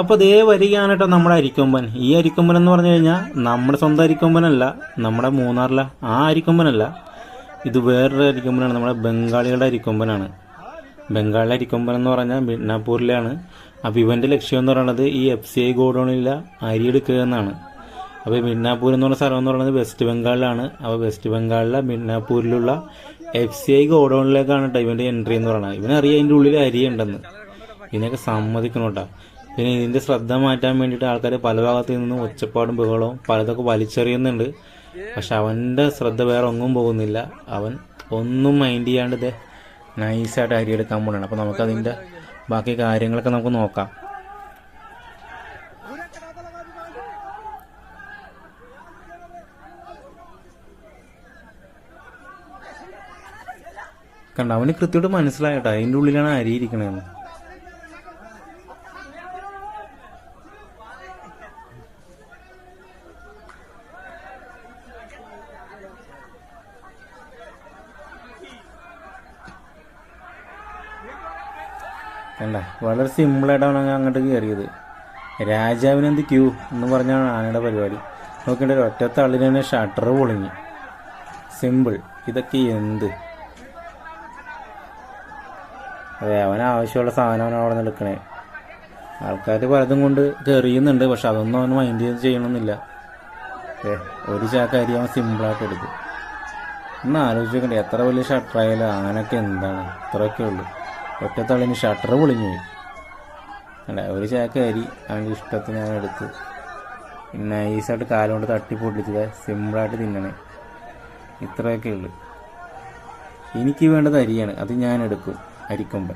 അപ്പോൾ ദേ വരികയാണ് നമ്മുടെ അരിക്കൊമ്പൻ. ഈ അരിക്കൊമ്പൻ എന്ന് പറഞ്ഞു കഴിഞ്ഞാൽ നമ്മുടെ സ്വന്തം അരിക്കൊമ്പനല്ല നമ്മുടെ മൂന്നാറിലെ ആ അരിക്കൊമ്പനല്ല. ഇത് വേറൊരു അരിക്കൊമ്പനാണ് നമ്മുടെ ബംഗാളികളുടെ അരിക്കൊമ്പനാണ്. ബംഗാളിലെ അരിക്കൊമ്പൻ എന്ന് പറഞ്ഞാൽ മിഡ്നാപ്പൂരിലാണ് അപ്പോൾ ഇവന്റെ ലക്ഷ്യം എന്ന് പറയുന്നത് ഈ എഫ് സി ഐ ഗോഡൗണിലെ അരി എടുക്കുക എന്നാണ്. അപ്പോൾ മിഡ്നാപ്പൂർ എന്ന് പറഞ്ഞ സ്ഥലം എന്ന് പറയുന്നത് വെസ്റ്റ് ബംഗാളിലാണ് അപ്പോൾ വെസ്റ്റ് ബംഗാളിലെ മിഡ്നാപ്പൂരിലുള്ള എഫ് സി ഐ ഗോഡൗണിലേക്കാണ് കേട്ടോ ഇവന്റെ എൻട്രി എന്ന് പറയുന്നത്. ഇവനറിയാം അതിന്റെ ഉള്ളിൽ അരി ഉണ്ടെന്ന്. ഇതിനൊക്കെ സമ്മതിക്കണം കേട്ടോ പിന്നെ ഇതിന്റെ ശ്രദ്ധ മാറ്റാൻ വേണ്ടിയിട്ട് ആൾക്കാർ പല ഭാഗത്തു നിന്നും ഒച്ചപ്പാടും ബഹളവും പലതൊക്കെ വലിച്ചെറിയുന്നുണ്ട്. പക്ഷെ അവന്റെ ശ്രദ്ധ വേറെ ഒന്നും പോകുന്നില്ല. അവൻ ഒന്നും മൈൻഡ് ചെയ്യാണ്ട് ഇത് നൈസായിട്ട് അരി എടുക്കാൻ പോകണം അപ്പോൾ നമുക്കതിന്റെ ബാക്കി കാര്യങ്ങളൊക്കെ നമുക്ക് നോക്കാം. കണ്ട അവന് കൃത്യമായിട്ട് മനസ്സിലായിട്ടോ അതിന്റെ ഉള്ളിലാണ് അരി ഇരിക്കണതെന്ന്. കണ്ട വളരെ സിമ്പിളായിട്ടാണ് അങ്ങ് അങ്ങോട്ട് കയറിയത് രാജാവിനെന്ത് ക്യൂ എന്ന് പറഞ്ഞാണ് ആനയുടെ പരിപാടി. നോക്കേണ്ട ഒരു ഒറ്റ തള്ളിന് തന്നെ ഷട്ടർ പൊളിഞ്ഞു. സിമ്പിൾ ഇതൊക്കെ എന്ത്? അതെ അവന് ആവശ്യമുള്ള സാധനമാണ് അവിടെ നിന്ന് എടുക്കണേ. ആൾക്കാർ പലതും കൊണ്ട് കയറിയുന്നുണ്ട് പക്ഷെ അതൊന്നും അവന് മൈൻഡ് ചെയ്യണമെന്നില്ല ഏ ഒരു ചാക്കാരി അവൻ സിമ്പിളായിട്ട് എടുക്കും ഒന്ന് ആലോചിക്കണ്ടേ എത്ര വലിയ ഷട്ടറായാലും ആനൊക്കെ എന്താണ്? ഇത്രയൊക്കെ ഉള്ളൂ. ഒറ്റത്തള്ളിന് ഷട്ടർ പൊളിഞ്ഞു പോയി. അല്ല ഒരു ചാക്ക അരി അവന്റെ ഇഷ്ടത്തിന് ഞാൻ എടുത്ത്. നൈസായിട്ട് കാലം കൊണ്ട് തട്ടി പൊട്ടിച്ചത് സിമ്പിളായിട്ട് തിന്നണേ. ഇത്രയൊക്കെ ഉള്ളു. എനിക്ക് വേണ്ടത് അരിയാണ്. അത് ഞാൻ എടുക്കും അരിക്കൊമ്പൻ.